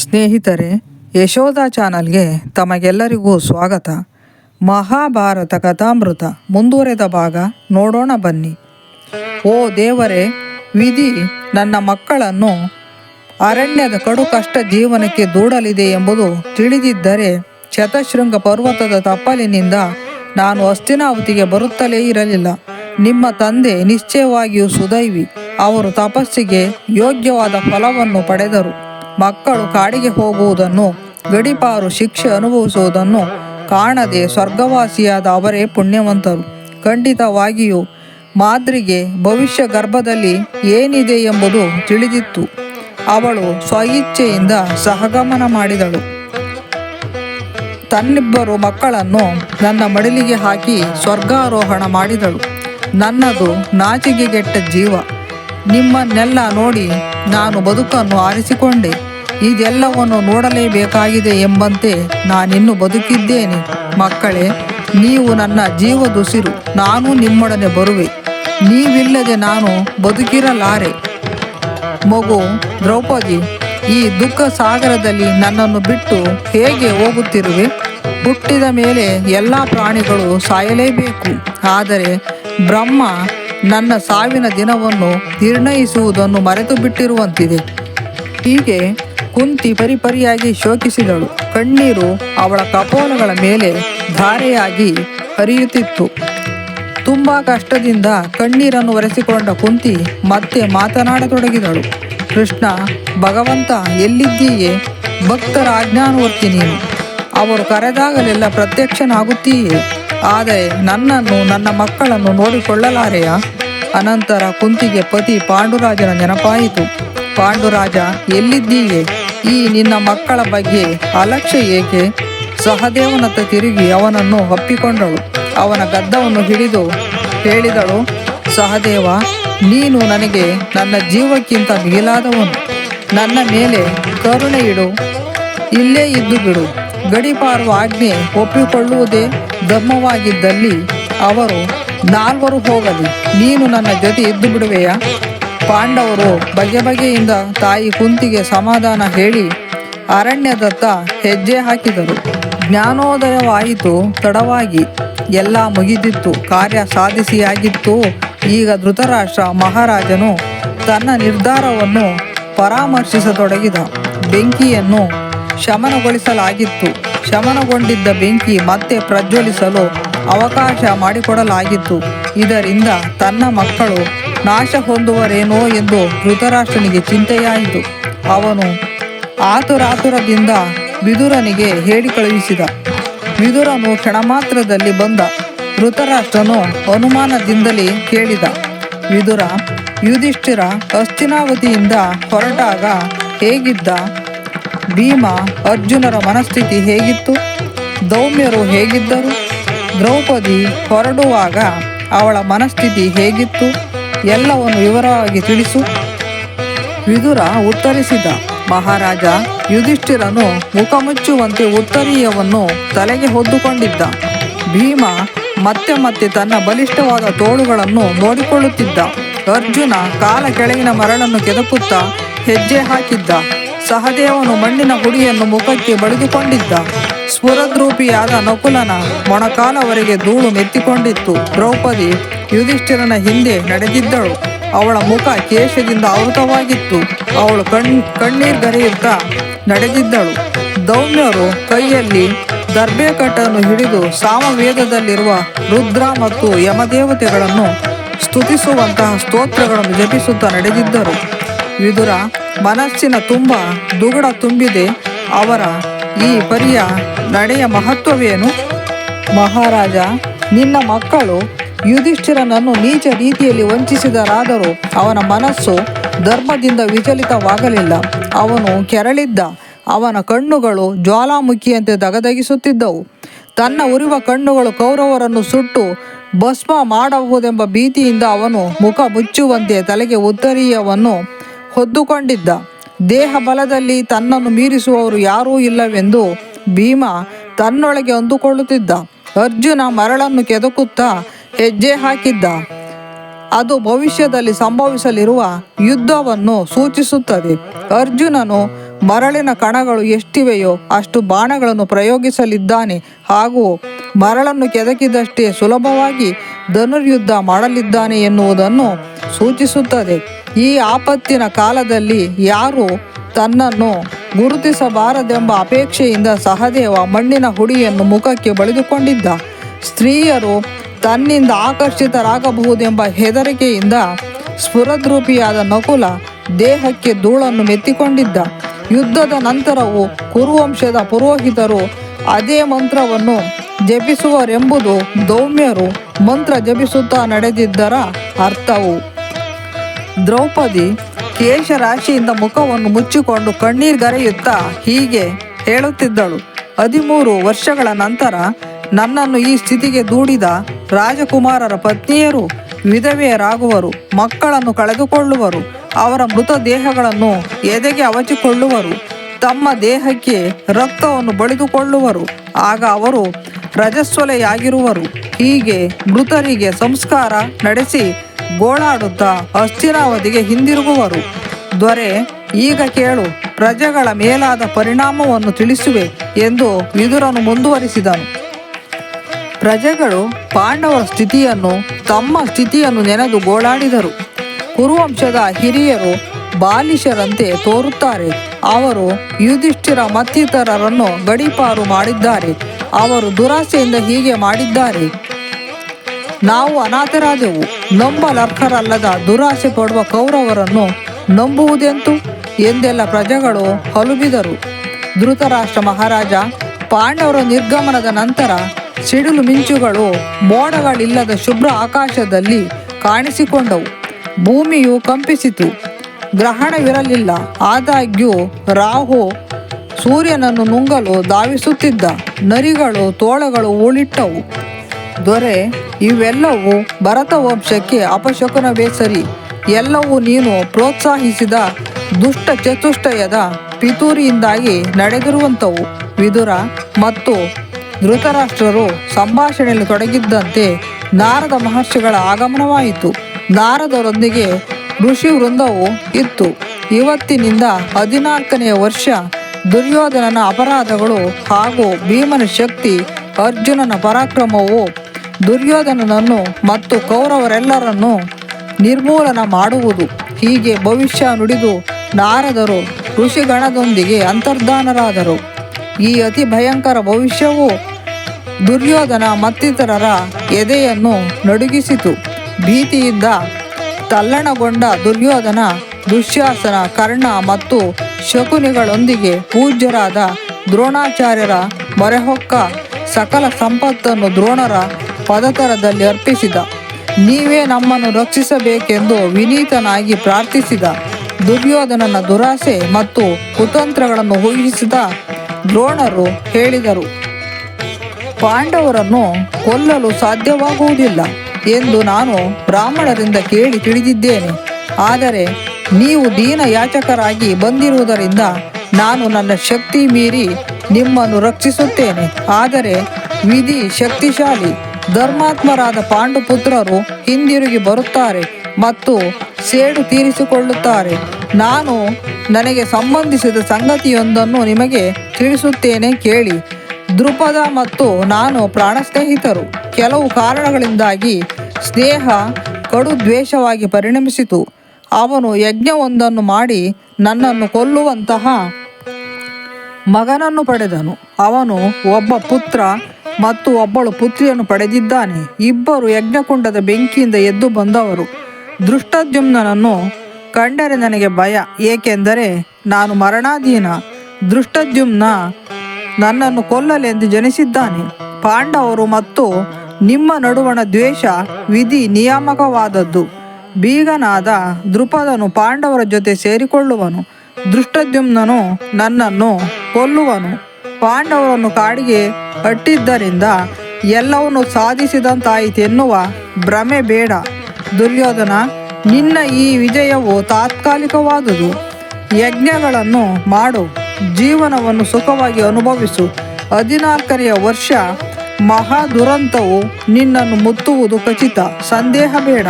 ಸ್ನೇಹಿತರೆ ಯಶೋಧ ಚಾನಲ್ಗೆ ತಮಗೆಲ್ಲರಿಗೂ ಸ್ವಾಗತ. ಮಹಾಭಾರತ ಕಥಾಮೃತ ಮುಂದುವರೆದ ಭಾಗ ನೋಡೋಣ ಬನ್ನಿ. ಓ ದೇವರೇ, ವಿಧಿ ನನ್ನ ಮಕ್ಕಳನ್ನು ಅರಣ್ಯದ ಕಡು ಕಷ್ಟ ಜೀವನಕ್ಕೆ ದೂಡಲಿದೆ ಎಂಬುದು ತಿಳಿದಿದ್ದರೆ ಚತಶೃಂಗ ಪರ್ವತದ ತಪ್ಪಲಿನಿಂದ ನಾನು ಅಸ್ತಿನಾವತಿಗೆ ಬರುತ್ತಲೇ ಇರಲಿಲ್ಲ. ನಿಮ್ಮ ತಂದೆ ನಿಶ್ಚಯವಾಗಿಯೂ ಸುದೈವಿ. ಅವರು ತಪಸ್ಸಿಗೆ ಯೋಗ್ಯವಾದ ಫಲವನ್ನು ಪಡೆದರು. ಮಕ್ಕಳು ಕಾಡಿಗೆ ಹೋಗುವುದನ್ನು, ಗಡಿಪಾರು ಶಿಕ್ಷೆ ಅನುಭವಿಸುವುದನ್ನು ಕಾಣದೆ ಸ್ವರ್ಗವಾಸಿಯಾದ ಅವರೇ ಪುಣ್ಯವಂತರು. ಖಂಡಿತವಾಗಿಯೂ ಮಾದ್ರಿಗೆ ಭವಿಷ್ಯ ಗರ್ಭದಲ್ಲಿ ಏನಿದೆ ಎಂಬುದು ತಿಳಿದಿತ್ತು. ಅವಳು ಸ್ವಇಚ್ಛೆಯಿಂದ ಸಹಗಮನ ಮಾಡಿದಳು. ತನ್ನಿಬ್ಬರು ಮಕ್ಕಳನ್ನು ನನ್ನ ಮಡಿಲಿಗೆ ಹಾಕಿ ಸ್ವರ್ಗಾರೋಹಣ ಮಾಡಿದಳು. ನನ್ನದು ನಾಚಿಗೆಗೆಟ್ಟ ಜೀವ. ನಿಮ್ಮನ್ನೆಲ್ಲ ನೋಡಿ ನಾನು ಬದುಕನ್ನು ಆರಿಸಿಕೊಂಡೆ. ಇದೆಲ್ಲವನ್ನು ನೋಡಲೇಬೇಕಾಗಿದೆ ಎಂಬಂತೆ ನಾನಿನ್ನು ಬದುಕಿದ್ದೇನೆ. ಮಕ್ಕಳೇ, ನೀವು ನನ್ನ ಜೀವದುಸಿರು, ನಾನು ನಿಮ್ಮೊಡನೆ ಬರುವೆ. ನೀವಿಲ್ಲದೆ ನಾನು ಬದುಕಿರಲಾರೆ. ಮಗು ದ್ರೌಪದಿ, ಈ ದುಃಖ ಸಾಗರದಲ್ಲಿ ನನ್ನನ್ನು ಬಿಟ್ಟು ಹೇಗೆ ಹೋಗುತ್ತಿರುವೆ? ಹುಟ್ಟಿದ ಮೇಲೆ ಎಲ್ಲ ಪ್ರಾಣಿಗಳು ಸಾಯಲೇಬೇಕು. ಆದರೆ ಬ್ರಹ್ಮ ನನ್ನ ಸಾವಿನ ದಿನವನ್ನು ನಿರ್ಣಯಿಸುವುದನ್ನು ಮರೆತು ಬಿಟ್ಟಿರುವಂತಿದೆ ಹೀಗೆ ಕುಂತಿ ಪರಿಪರಿಯಾಗಿ ಶೋಕಿಸಿದಳು. ಕಣ್ಣೀರು ಅವಳ ಕಪೋಲಗಳ ಮೇಲೆ ಧಾರೆಯಾಗಿ ಹರಿಯುತ್ತಿತ್ತು. ತುಂಬಾ ಕಷ್ಟದಿಂದ ಕಣ್ಣೀರನ್ನು ಒರೆಸಿಕೊಂಡ ಕುಂತಿ ಮತ್ತೆ ಮಾತನಾಡತೊಡಗಿದಳು. ಕೃಷ್ಣ, ಭಗವಂತ, ಎಲ್ಲಿದ್ದೀಯೇ? ಭಕ್ತರ ಆಜ್ಞಾನವರ್ತಿ ನೀನು. ಅವರು ಕರೆದಾಗಲೆಲ್ಲ ಪ್ರತ್ಯಕ್ಷನಾಗುತ್ತೀಯೇ. ಆದರೆ ನನ್ನನ್ನು, ನನ್ನ ಮಕ್ಕಳನ್ನು ನೋಡಿಕೊಳ್ಳಲಾರೆಯ? ಅನಂತರ ಕುಂತಿಗೆ ಪತಿ ಪಾಂಡುರಾಜನ ನೆನಪಾಯಿತು. ಪಾಂಡುರಾಜ, ಎಲ್ಲಿದ್ದೀಯೇ? ಈ ನಿನ್ನ ಮಕ್ಕಳ ಬಗ್ಗೆ ಅಲಕ್ಷ್ಯ ಏಕೆ? ಸಹದೇವನತ್ತ ತಿರುಗಿ ಅವನನ್ನು ಅಪ್ಪಿಕೊಂಡಳು ಅವನ ಗದ್ದವನ್ನು ಹಿಡಿದು ಹೇಳಿದಳು, ಸಹದೇವ, ನೀನು ನನಗೆ ನನ್ನ ಜೀವಕ್ಕಿಂತ ಮಿಗಿಲಾದವನು ನನ್ನ ಮೇಲೆ ಕರುಣೆ ಇಡು. ಇಲ್ಲೇ ಇದ್ದು ಬಿಡು. ಗಡಿಪಾರು ಆಜ್ಞೆ ಒಪ್ಪಿಕೊಳ್ಳುವುದೇ ಧರ್ಮವಾಗಿದ್ದಲ್ಲಿ ಅವರು ನಾಲ್ವರು ಹೋಗಲಿ. ನೀನು ನನ್ನ ಜೊತೆ ಇದ್ದು ಬಿಡುವೆಯಾ? ಪಾಂಡವರು ಬಗೆ ಬಗೆಯಿಂದ ತಾಯಿ ಕುಂತಿಗೆ ಸಮಾಧಾನ ಹೇಳಿ ಅರಣ್ಯದತ್ತ ಹೆಜ್ಜೆ ಹಾಕಿದರು. ಜ್ಞಾನೋದಯವಾಯಿತು, ತಡವಾಗಿ ಎಲ್ಲ ಮುಗಿದಿತ್ತು. ಕಾರ್ಯ ಸಾಧಿಸಿಯಾಗಿತ್ತು. ಈಗ ಧೃತರಾಷ್ಟ್ರ ಮಹಾರಾಜನು ತನ್ನ ನಿರ್ಧಾರವನ್ನು ಪರಾಮರ್ಶಿಸತೊಡಗಿದ. ಬೆಂಕಿಯನ್ನು ಶಮನಗೊಳಿಸಲಾಗಿತ್ತು. ಶಮನಗೊಂಡಿದ್ದ ಬೆಂಕಿ ಮತ್ತೆ ಪ್ರಜ್ವಲಿಸಲು ಅವಕಾಶ ಮಾಡಿಕೊಡಲಾಗಿತ್ತು. ಇದರಿಂದ ತನ್ನ ಮಕ್ಕಳು ನಾಶ ಹೊಂದುವರೇನೋ ಎಂದು ಧೃತರಾಷ್ಟ್ರನಿಗೆ ಚಿಂತೆಯಾಯಿತು. ಅವನು ಆತುರಾತುರದಿಂದ ವಿದುರನಿಗೆ ಹೇಳಿ ಕಳುಹಿಸಿದ. ವಿದುರನು ಕ್ಷಣಮಾತ್ರದಲ್ಲಿ ಬಂದ. ಧೃತರಾಷ್ಟ್ರನು ಅನುಮಾನದಿಂದಲೇ ಕೇಳಿದ. ವಿದುರ, ಯುಧಿಷ್ಠಿರ ಅಸ್ಥಿನಾವತಿಯಿಂದ ಹೊರಟಾಗ ಹೇಗಿದ್ದ? ಭೀಮ ಅರ್ಜುನರ ಮನಸ್ಥಿತಿ ಹೇಗಿತ್ತು? ದೌಮ್ಯರು ಹೇಗಿದ್ದರು? ದ್ರೌಪದಿ ಹೊರಡುವಾಗ ಅವಳ ಮನಸ್ಥಿತಿ ಹೇಗಿತ್ತು? ಎಲ್ಲವನ್ನು ವಿವರವಾಗಿ ತಿಳಿಸು. ವಿದುರ ಉತ್ತರಿಸಿದ ಮಹಾರಾಜ ಯುಧಿಷ್ಠಿರನು ಮುಖಮುಚ್ಚುವಂತೆ ಉತ್ತರೀಯವನ್ನು ತಲೆಗೆ ಹೊದ್ದುಕೊಂಡಿದ್ದ. ಭೀಮ ಮತ್ತೆ ಮತ್ತೆ ತನ್ನ ಬಲಿಷ್ಠವಾದ ತೋಳುಗಳನ್ನು ನೋಡಿಕೊಳ್ಳುತ್ತಿದ್ದ. ಅರ್ಜುನ ಕಾಲ ಕೆಳಗಿನ ಮರಳನ್ನು ಕೆದಕುತ್ತಾ ಹೆಜ್ಜೆ ಹಾಕಿದ್ದ. ಸಹದೇವನು ಮಣ್ಣಿನ ಹುಡಿಯನ್ನು ಮುಖಕ್ಕೆ ಬಳಿದುಕೊಂಡಿದ್ದ ಸ್ಫುರದ್ರೂಪಿಯಾದ ನಕುಲನ ಮೊಣಕಾಲವರೆಗೆ ಧೂಳು ಮೆತ್ತಿಕೊಂಡಿತ್ತು ದ್ರೌಪದಿ ಯುಧಿಷ್ಠಿರನ ಹಿಂದೆ ನಡೆದಿದ್ದಳು. ಅವಳ ಮುಖ ಕೇಶದಿಂದ ಆವೃತವಾಗಿತ್ತು. ಅವಳು ಕಣ್, ಕಣ್ಣೀರ್ಗರೆಯುತ್ತಾ ನಡೆದಿದ್ದಳು. ದೌಮ್ಯರು ಕೈಯಲ್ಲಿ ದರ್ಭೆಕಟ್ಟನ್ನು ಹಿಡಿದು ಸಾಮವೇದದಲ್ಲಿರುವ ರುದ್ರ ಮತ್ತು ಯಮದೇವತೆಗಳನ್ನು ಸ್ತುತಿಸುವಂತಹ ಸ್ತೋತ್ರಗಳನ್ನು ಜಪಿಸುತ್ತಾ ನಡೆದಿದ್ದರು. ವಿದುರ ಮನಸ್ಸಿನ ತುಂಬ ದುಗುಡ ತುಂಬಿದೆ. ಅವರ ಈ ಪರಿಯ ನಡೆಯ ಮಹತ್ವವೇನು? ಮಹಾರಾಜ, ನಿನ್ನ ಮಕ್ಕಳು ಯುಧಿಷ್ಠಿರನನ್ನು ನೀಚ ರೀತಿಯಲ್ಲಿ ವಂಚಿಸಿದರಾದರೂ ಅವನ ಮನಸ್ಸು ಧರ್ಮದಿಂದ ವಿಚಲಿತವಾಗಲಿಲ್ಲ. ಅವನು ಕೆರಳಿದ್ದ, ಅವನ ಕಣ್ಣುಗಳು ಜ್ವಾಲಾಮುಖಿಯಂತೆ ದಗದಗಿಸುತ್ತಿದ್ದವು ತನ್ನ ಉರಿವ ಕಣ್ಣುಗಳು ಕೌರವರನ್ನು ಸುಟ್ಟು ಭಸ್ಮ ಮಾಡಬಹುದೆಂಬ ಭೀತಿಯಿಂದ ಅವನು ಮುಖ ಮುಚ್ಚುವಂತೆ ತಲೆಗೆ ಉತ್ತರೀಯವನ್ನು ಹೊದ್ದುಕೊಂಡಿದ್ದ. ದೇಹ ಬಲದಲ್ಲಿ ತನ್ನನ್ನು ಮೀರಿಸುವವರು ಯಾರೂ ಇಲ್ಲವೆಂದು ಭೀಮ ತನ್ನೊಳಗೆ ಅಂದುಕೊಳ್ಳುತ್ತಿದ್ದ. ಅರ್ಜುನ ಮರಳನ್ನು ಕೆದಕುತ್ತಾ ಹೆಜ್ಜೆ ಹಾಕಿದ್ದ. ಅದು ಭವಿಷ್ಯದಲ್ಲಿ ಸಂಭವಿಸಲಿರುವ ಯುದ್ಧವನ್ನು ಸೂಚಿಸುತ್ತದೆ. ಅರ್ಜುನನು ಮರಳಿನ ಕಣಗಳು ಎಷ್ಟಿವೆಯೋ ಅಷ್ಟು ಬಾಣಗಳನ್ನು ಪ್ರಯೋಗಿಸಲಿದ್ದಾನೆ ಹಾಗೂ ಮರಳನ್ನು ಕೆದಕಿದಷ್ಟೇ ಸುಲಭವಾಗಿ ಧನುರ್ಯುದ್ಧ ಮಾಡಲಿದ್ದಾನೆ ಎನ್ನುವುದನ್ನು ಸೂಚಿಸುತ್ತದೆ. ಈ ಆಪತ್ತಿನ ಕಾಲದಲ್ಲಿ ಯಾರು ತನ್ನನ್ನು ಗುರುತಿಸಬಾರದೆಂಬ ಅಪೇಕ್ಷೆಯಿಂದ ಸಹದೇವ ಮಣ್ಣಿನ ಹುಡಿಯನ್ನು ಮುಖಕ್ಕೆ ಬಳಿದುಕೊಂಡಿದ್ದ. ಸ್ತ್ರೀಯರು ತನ್ನಿಂದ ಆಕರ್ಷಿತರಾಗಬಹುದೆಂಬ ಹೆದರಿಕೆಯಿಂದ ಸ್ಫುರದ್ರೂಪಿಯಾದ ನಕುಲ ದೇಹಕ್ಕೆ ಧೂಳನ್ನು ಮೆತ್ತಿಕೊಂಡಿದ್ದ. ಯುದ್ಧದ ನಂತರವೂ ಕುರುವಂಶದ ಪುರೋಹಿತರು ಅದೇ ಮಂತ್ರವನ್ನು ಜಪಿಸುವರೆಂಬುದು ದೌಮ್ಯರು ಮಂತ್ರ ಜಪಿಸುತ್ತಾ ನಡೆದಿದ್ದರ ಅರ್ಥವು. ದ್ರೌಪದಿ ಕೇಶರಾಶಿಯಿಂದ ಮುಖವನ್ನು ಮುಚ್ಚಿಕೊಂಡು ಕಣ್ಣೀರ್ಗರೆಯುತ್ತಾ ಹೀಗೆ ಹೇಳುತ್ತಿದ್ದಳು. ಹದಿಮೂರು ವರ್ಷಗಳ ನಂತರ ನನ್ನನ್ನು ಈ ಸ್ಥಿತಿಗೆ ದೂಡಿದ ರಾಜಕುಮಾರರ ಪತ್ನಿಯರು ವಿಧವೆಯರಾಗುವರು ಮಕ್ಕಳನ್ನು ಕಳೆದುಕೊಳ್ಳುವರು, ಅವರ ಮೃತ ದೇಹಗಳನ್ನು ಎದೆಗೆ ಅವಚಿಕೊಳ್ಳುವರು, ತಮ್ಮ ದೇಹಕ್ಕೆ ರಕ್ತವನ್ನು ಬಳಿದುಕೊಳ್ಳುವರು. ಆಗ ಅವರು ರಜಸ್ವಲೆಯಾಗಿರುವರು ಹೀಗೆ ಮೃತರಿಗೆ ಸಂಸ್ಕಾರ ನಡೆಸಿ ಗೋಳಾಡುತ್ತಾ ಅಸ್ಥಿರಾವಧಿಗೆ ಹಿಂದಿರುಗುವರು. ದೊರೆ ಈಗ ಕೇಳು, ಪ್ರಜೆಗಳ ಮೇಲಾದ ಪರಿಣಾಮವನ್ನು ತಿಳಿಸುವೆ ಎಂದು ವಿದುರನು ಮುಂದುವರಿಸಿದನು. ಪ್ರಜೆಗಳು ಪಾಂಡವರ ಸ್ಥಿತಿಯನ್ನು, ತಮ್ಮ ಸ್ಥಿತಿಯನ್ನು ನೆನೆದು ಗೋಳಾಡಿದರು. ಕುರುವಂಶದ ಹಿರಿಯರು ಬಾಲಿಶರಂತೆ ತೋರುತ್ತಾರೆ. ಅವರು ಯುಧಿಷ್ಠಿರ ಮತ್ತಿತರರನ್ನು ಗಡೀಪಾರು ಮಾಡಿದ್ದಾರೆ. ಅವರು ದುರಾಸೆಯಿಂದ ಹೀಗೆ ಮಾಡಿದ್ದಾರೆ. ನಾವು ಅನಾಥರಾದೆವು. ನಂಬಲರ್ಹರಲ್ಲದ ದುರಾಸೆ ಪಡುವ ಕೌರವರನ್ನು ನಂಬುವುದೆಂತು? ಎಂದೆಲ್ಲ ಪ್ರಜೆಗಳು ಹಲುಬಿದರು. ಧೃತರಾಷ್ಟ್ರ ಮಹಾರಾಜ, ಪಾಂಡವರ ನಿರ್ಗಮನದ ನಂತರ ಸಿಡಿಲು ಮಿಂಚುಗಳು ಮೋಡಗಳಿಲ್ಲದ ಶುಭ್ರ ಆಕಾಶದಲ್ಲಿ ಕಾಣಿಸಿಕೊಂಡವು. ಭೂಮಿಯು ಕಂಪಿಸಿತು. ಗ್ರಹಣವಿರಲಿಲ್ಲ. ಆದಾಗ್ಯೂ ರಾಹು ಸೂರ್ಯನನ್ನು ನುಂಗಲು ಧಾವಿಸುತ್ತಿದ್ದ. ನರಿಗಳು, ತೋಳಗಳು ಉಳಿಟ್ಟವು. ದೊರೆ, ಇವೆಲ್ಲವೂ ಭರತ ವಂಶಕ್ಕೆ ಅಪಶಕುನವೇ ಸರಿ ಎಲ್ಲವೂ ನೀನು ಪ್ರೋತ್ಸಾಹಿಸಿದ ದುಷ್ಟ ಚತುಷ್ಟಯದ ಪಿತೂರಿಯಿಂದಾಗಿ ನಡೆದಿರುವಂಥವು. ವಿದುರ ಮತ್ತು ಧೃತರಾಷ್ಟ್ರರು ಸಂಭಾಷಣೆಯಲ್ಲಿ ತೊಡಗಿದ್ದಂತೆ ನಾರದ ಮಹರ್ಷಿಗಳ ಆಗಮನವಾಯಿತು. ನಾರದರೊಂದಿಗೆ ಋಷಿ ವೃಂದವು ಇತ್ತು. ಇವತ್ತಿನಿಂದ ಹದಿನಾಲ್ಕನೆಯ ವರ್ಷ ದುರ್ಯೋಧನನ ಅಪರಾಧಗಳು ಹಾಗೂ ಭೀಮನ ಶಕ್ತಿ ಅರ್ಜುನನ ಪರಾಕ್ರಮವು ದುರ್ಯೋಧನನನ್ನು ಮತ್ತು ಕೌರವರೆಲ್ಲರನ್ನು ನಿರ್ಮೂಲನ ಮಾಡುವುದು. ಹೀಗೆ ಭವಿಷ್ಯ ನುಡಿದು ನಾರದರು ಋಷಿಗಣದೊಂದಿಗೆ ಅಂತರ್ಧಾನರಾದರು. ಈ ಅತಿ ಭಯಂಕರ ಭವಿಷ್ಯವು ದುರ್ಯೋಧನ ಮತ್ತಿತರರ ಎದೆಯನ್ನು ನಡುಗಿಸಿತು. ಭೀತಿಯಿಂದ ತಲ್ಲಣಗೊಂಡ ದುರ್ಯೋಧನ, ದುಶ್ಯಾಸನ, ಕರ್ಣ ಮತ್ತು ಶಕುನಿಗಳೊಂದಿಗೆ ಪೂಜ್ಯರಾದ ದ್ರೋಣಾಚಾರ್ಯರ ಮೊರೆಹೊಕ್ಕ ಸಕಲ ಸಂಪತ್ತನ್ನು ದ್ರೋಣರ ಪದತರದಲ್ಲಿ ಅರ್ಪಿಸಿದ. ನೀವೇ ನಮ್ಮನ್ನು ರಕ್ಷಿಸಬೇಕೆಂದು ವಿನೀತನಾಗಿ ಪ್ರಾರ್ಥಿಸಿದ. ದುರ್ಯೋಧನನ ದುರಾಸೆ ಮತ್ತು ಕುತಂತ್ರಗಳನ್ನು ಊಹಿಸಿದ ದ್ರೋಣರು ಹೇಳಿದರು. ಪಾಂಡವರನ್ನು ಕೊಲ್ಲಲು ಸಾಧ್ಯವಾಗುವುದಿಲ್ಲ. ಎಂದು ನಾನು ಬ್ರಾಹ್ಮಣರಿಂದ ಕೇಳಿ ತಿಳಿದಿದ್ದೇನೆ. ಆದರೆ ನೀವು ದೀನ ಯಾಚಕರಾಗಿ ಬಂದಿರುವುದರಿಂದ ನಾನು ನನ್ನ ಶಕ್ತಿ ಮೀರಿ ನಿಮ್ಮನ್ನು ರಕ್ಷಿಸುತ್ತೇನೆ. ಆದರೆ ವಿಧಿ ಶಕ್ತಿಶಾಲಿ ಧರ್ಮಾತ್ಮರಾದ ಪಾಂಡುಪುತ್ರರು ಹಿಂದಿರುಗಿ ಬರುತ್ತಾರೆ ಮತ್ತು ಸೇಡು ತೀರಿಸಿಕೊಳ್ಳುತ್ತಾರೆ. ನಾನು ನನಗೆ ಸಂಬಂಧಿಸಿದ ಸಂಗತಿಯೊಂದನ್ನು ನಿಮಗೆ ತಿಳಿಸುತ್ತೇನೆ ಕೇಳಿ. ದೃಪದ ಮತ್ತು ನಾನು ಪ್ರಾಣ ಸ್ನೇಹಿತರು ಕೆಲವು ಕಾರಣಗಳಿಂದಾಗಿ ಸ್ನೇಹ ಕಡು ದ್ವೇಷವಾಗಿ ಪರಿಣಮಿಸಿತು. ಅವನು ಯಜ್ಞವೊಂದನ್ನು ಮಾಡಿ ನನ್ನನ್ನು ಕೊಲ್ಲುವಂತಹ ಮಗನನ್ನು ಪಡೆದನು. ಅವನು ಒಬ್ಬ ಪುತ್ರ ಮತ್ತು ಒಬ್ಬಳು ಪುತ್ರಿಯನ್ನು ಪಡೆದಿದ್ದಾನೆ. ಇಬ್ಬರು ಯಜ್ಞಕುಂಡದ ಬೆಂಕಿಯಿಂದ ಎದ್ದು ಬಂದವರು. ದೃಷ್ಟದ್ಯುಮ್ನನನ್ನು ಕಂಡರೆ ನನಗೆ ಭಯ, ಏಕೆಂದರೆ ನಾನು ಮರಣಾಧೀನ. ದೃಷ್ಟದ್ಯುಮ್ನ ನನ್ನನ್ನು ಕೊಲ್ಲಲೆಂದು ಜನಿಸಿದ್ದಾನೆ. ಪಾಂಡವರು ಮತ್ತು ನಿಮ್ಮ ನಡುವಣ ದ್ವೇಷ ವಿಧಿ ನಿಯಾಮಕವಾದದ್ದು. ಬೀಗನಾದ ದೃಪದನು ಪಾಂಡವರ ಜೊತೆ ಸೇರಿಕೊಳ್ಳುವನು. ದೃಷ್ಟದ್ಯುಮ್ನನು ನನ್ನನ್ನು ಕೊಲ್ಲುವನು. ಪಾಂಡವರನ್ನು ಕಾಡಿಗೆ ಅಟ್ಟಿದ್ದರಿಂದ ಎಲ್ಲವನ್ನು ಸಾಧಿಸಿದಂತಾಯಿತೆನ್ನುವ ಭ್ರಮೆ ಬೇಡ. ದುರ್ಯೋಧನ, ನಿನ್ನ ಈ ವಿಜಯವು ತಾತ್ಕಾಲಿಕವಾದುದು. ಯಜ್ಞಗಳನ್ನು ಮಾಡು. ಜೀವನವನ್ನು ಸುಖವಾಗಿ ಅನುಭವಿಸು. ಹದಿನಾಲ್ಕನೆಯ ವರ್ಷ ಮಹಾ ದುರಂತವು ನಿನ್ನನ್ನು ಮುತ್ತುವುದು ಖಚಿತ. ಸಂದೇಹ ಬೇಡ.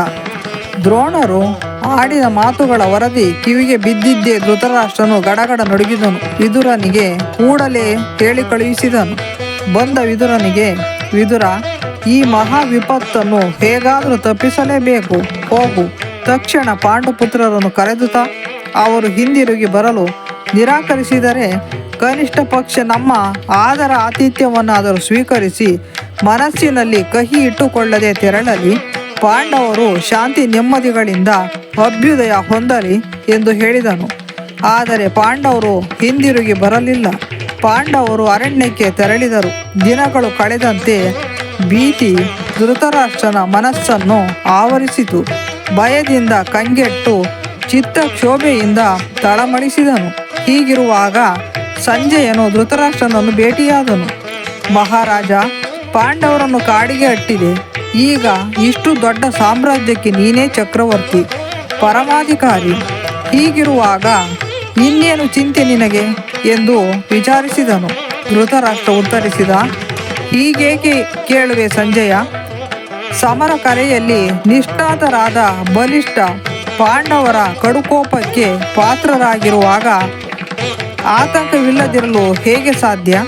ದ್ರೋಣರು ಆಡಿದ ಮಾತುಗಳ ವರದಿ ಕಿವಿಗೆ ಬಿದ್ದಿದ್ದೇ ಧೃತರಾಷ್ಟ್ರನು ಗಡಗಡ ನಡುಗಿದನು. ವಿದುರನಿಗೆ ಕೂಡಲೇ ಹೇಳಿ ಕಳುಹಿಸಿದನು. ಬಂದ ವಿದುರನಿಗೆ, ವಿದುರ, ಈ ಮಹಾ ವಿಪತ್ತನ್ನು ಹೇಗಾದರೂ ತಪ್ಪಿಸಲೇಬೇಕು. ಹೋಗು. ತಕ್ಷಣ ಪಾಂಡುಪುತ್ರರನ್ನು ಕರೆದುತ್ತಾ ಅವರು ಹಿಂದಿರುಗಿ ಬರಲು ನಿರಾಕರಿಸಿದರೆ ಕನಿಷ್ಠ ಪಕ್ಷ ನಮ್ಮ ಆದರ ಆತಿಥ್ಯವನ್ನಾದರೂ ಸ್ವೀಕರಿಸಿ ಮನಸ್ಸಿನಲ್ಲಿ ಕಹಿ ಇಟ್ಟುಕೊಳ್ಳದೆ ತೆರಳಲಿ. ಪಾಂಡವರು ಶಾಂತಿ ನೆಮ್ಮದಿಗಳಿಂದ ಅಭ್ಯುದಯ ಹೊಂದಲಿ ಎಂದು ಹೇಳಿದನು. ಆದರೆ ಪಾಂಡವರು ಹಿಂದಿರುಗಿ ಬರಲಿಲ್ಲ. ಪಾಂಡವರು ಅರಣ್ಯಕ್ಕೆ ತೆರಳಿದರು. ದಿನಗಳು ಕಳೆದಂತೆ ಭೀತಿ ಧೃತರಾಷ್ಟ್ರನ ಮನಸ್ಸನ್ನು ಆವರಿಸಿತು. ಭಯದಿಂದ ಕಂಗೆಟ್ಟು ಚಿತ್ತ ಕ್ಷೋಭೆಯಿಂದ ತಳಮಡಿಸಿದನು ಹೀಗಿರುವಾಗ ಸಂಜಯನು ಧೃತರಾಷ್ಟ್ರನನ್ನು ಭೇಟಿಯಾದನು. ಮಹಾರಾಜ, ಪಾಂಡವರನ್ನು ಕಾಡಿಗೆ ಅಟ್ಟಿದೆ. ಈಗ ಇಷ್ಟು ದೊಡ್ಡ ಸಾಮ್ರಾಜ್ಯಕ್ಕೆ ನೀನೇ ಚಕ್ರವರ್ತಿ, ಪರಮಾಧಿಕಾರಿ. ಹೀಗಿರುವಾಗ ಇನ್ನೇನು ಚಿಂತೆ ನಿನಗೆ? ಎಂದು ವಿಚಾರಿಸಿದನು. ಧೃತರಾಷ್ಟ್ರ ಉತ್ತರಿಸಿದ, ಹೀಗೇಕೆ ಕೇಳುವೆ ಸಂಜಯ? ಸಮರ ಕರೆಯಲ್ಲಿ ನಿಷ್ಠಾತರಾದ ಬಲಿಷ್ಠ ಪಾಂಡವರ ಕಡುಕೋಪಕ್ಕೆ ಪಾತ್ರರಾಗಿರುವಾಗ ಆತಂಕವಿಲ್ಲದಿರಲು ಹೇಗೆ ಸಾಧ್ಯ?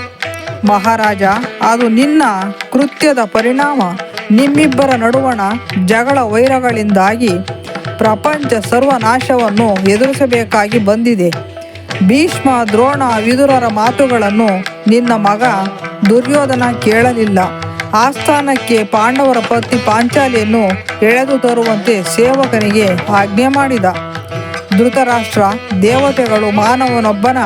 ಮಹಾರಾಜ, ಅದು ನಿನ್ನ ಕೃತ್ಯದ ಪರಿಣಾಮ. ನಿಮ್ಮಿಬ್ಬರ ನಡುವಣ ಜಗಳ ವೈರಗಳಿಂದಾಗಿ ಪ್ರಪಂಚ ಸರ್ವನಾಶವನ್ನು ಎದುರಿಸಬೇಕಾಗಿ ಬಂದಿದೆ. ಭೀಷ್ಮ ದ್ರೋಣ ವಿದುರರ ಮಾತುಗಳನ್ನು ನಿನ್ನ ಮಗ ದುರ್ಯೋಧನ ಕೇಳಲಿಲ್ಲ. ಆಸ್ಥಾನಕ್ಕೆ ಪಾಂಡವರ ಪತ್ನಿ ಪಾಂಚಾಲಿಯನ್ನು ಎಳೆದು ತರುವಂತೆ ಸೇವಕನಿಗೆ ಆಜ್ಞೆ ಮಾಡಿದ. ಧೃತರಾಷ್ಟ್ರ ದೇವತೆಗಳು ಮಾನವನೊಬ್ಬನ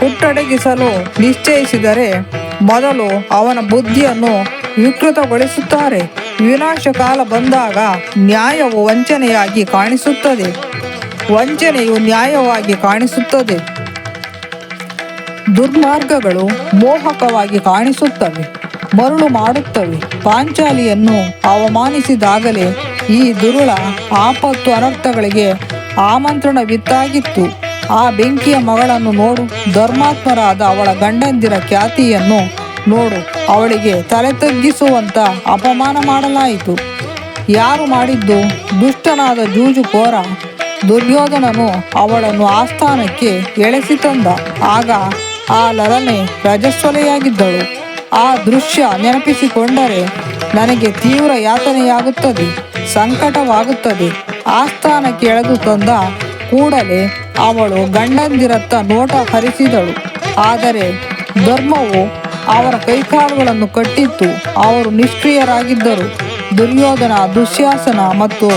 ಹುಟ್ಟಡಗಿಸಲು ನಿಶ್ಚಯಿಸಿದರೆ ಮೊದಲು ಅವನ ಬುದ್ಧಿಯನ್ನು ವಿಕೃತಗೊಳಿಸುತ್ತಾರೆ. ವಿನಾಶಕಾಲ ಬಂದಾಗ ನ್ಯಾಯವು ವಂಚನೆಯಾಗಿ ಕಾಣಿಸುತ್ತದೆ. ವಂಚನೆಯು ನ್ಯಾಯವಾಗಿ ಕಾಣಿಸುತ್ತದೆ. ದುರ್ಮಾರ್ಗಗಳು ಮೋಹಕವಾಗಿ ಕಾಣಿಸುತ್ತವೆ. ಮರುಳು ಮಾಡುತ್ತವೆ. ಪಾಂಚಾಲಿಯನ್ನು ಅವಮಾನಿಸಿದಾಗಲೇ ಈ ದುರುಳ ಆಪತ್ತು ಅನರ್ಥಗಳಿಗೆ ಆಮಂತ್ರಣವಿತ್ತಾಗಿತ್ತು ಆ ಬೆಂಕಿಯ ಮಗಳನ್ನು ನೋಡು. ಧರ್ಮಾತ್ಮರಾದ ಅವಳ ಗಂಡಂದಿರ ಖ್ಯಾತಿಯನ್ನು ನೋಡು. ಅವಳಿಗೆ ತಲೆ ತಗ್ಗಿಸುವಂತ ಅಪಮಾನ ಮಾಡಲಾಯಿತು. ಯಾರು ಮಾಡಿದ್ದು? ದುಷ್ಟನಾದ ಜೂಜುಕೋರ ದುರ್ಯೋಧನನು ಅವಳನ್ನು ಆಸ್ಥಾನಕ್ಕೆ ಎಳೆಸಿ ತಂದ. ಆಗ ಆ ಲಲನೆ ರಜಸ್ವಲೆಯಾಗಿದ್ದಳು. ಆ ದೃಶ್ಯ ನೆನಪಿಸಿಕೊಂಡರೆ ನನಗೆ ತೀವ್ರ ಯಾತನೆಯಾಗುತ್ತದೆ, ಸಂಕಟವಾಗುತ್ತದೆ. ಆಸ್ಥಾನ ಕೆಳಗು ತಂದ ಕೂಡಲೇ ಅವಳು ಗಂಡಂದಿರತ್ತ ನೋಟ ಹರಿಸಿದಳು. ಆದರೆ ಧರ್ಮವು ಅವರ ಕೈಕಾಲುಗಳನ್ನು ಕಟ್ಟಿತ್ತು. ಅವರು ನಿಷ್ಕ್ರಿಯರಾಗಿದ್ದರು. ದುರ್ಯೋಧನ, ದುಶ್ಯಾಸನ ಮತ್ತು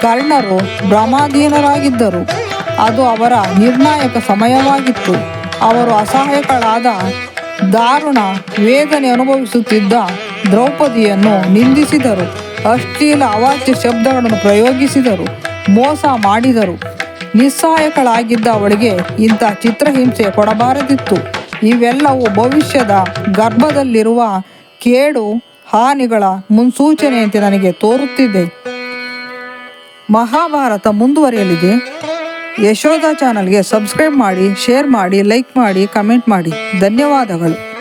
ಕರ್ಣರು ಭ್ರಮಾಧೀನರಾಗಿದ್ದರು ಅದು ಅವರ ನಿರ್ಣಾಯಕ ಸಮಯವಾಗಿತ್ತು. ಅವರು ಅಸಹಾಯಕಳಾದ ದಾರುಣ ವೇದನೆ ಅನುಭವಿಸುತ್ತಿದ್ದ ದ್ರೌಪದಿಯನ್ನು ನಿಂದಿಸಿದರು. ಅಶ್ಲೀಲ ಅವಾಚ್ಯ ಶಬ್ದಗಳನ್ನು ಪ್ರಯೋಗಿಸಿದರು. ಮೋಸ ಮಾಡಿದರು. ನಿಸ್ಸಹಾಯಕಳಾಗಿದ್ದ ಅವಳಿಗೆ ಇಂಥ ಚಿತ್ರಹಿಂಸೆ ಕೊಡಬಾರದಿತ್ತು. ಇವೆಲ್ಲವೂ ಭವಿಷ್ಯದ ಗರ್ಭದಲ್ಲಿರುವ ಕೇಡು ಹಾನಿಗಳ ಮುನ್ಸೂಚನೆಯಂತೆ ನನಗೆ ತೋರುತ್ತಿದೆ. ಮಹಾಭಾರತ ಮುಂದುವರಿಯಲಿದೆ. ಯಶೋಧ ಚಾನಲ್ಗೆ ಸಬ್ಸ್ಕ್ರೈಬ್ ಮಾಡಿ ಶೇರ್ ಮಾಡಿ ಲೈಕ್ ಮಾಡಿ ಕಮೆಂಟ್ ಮಾಡಿ. ಧನ್ಯವಾದಗಳು.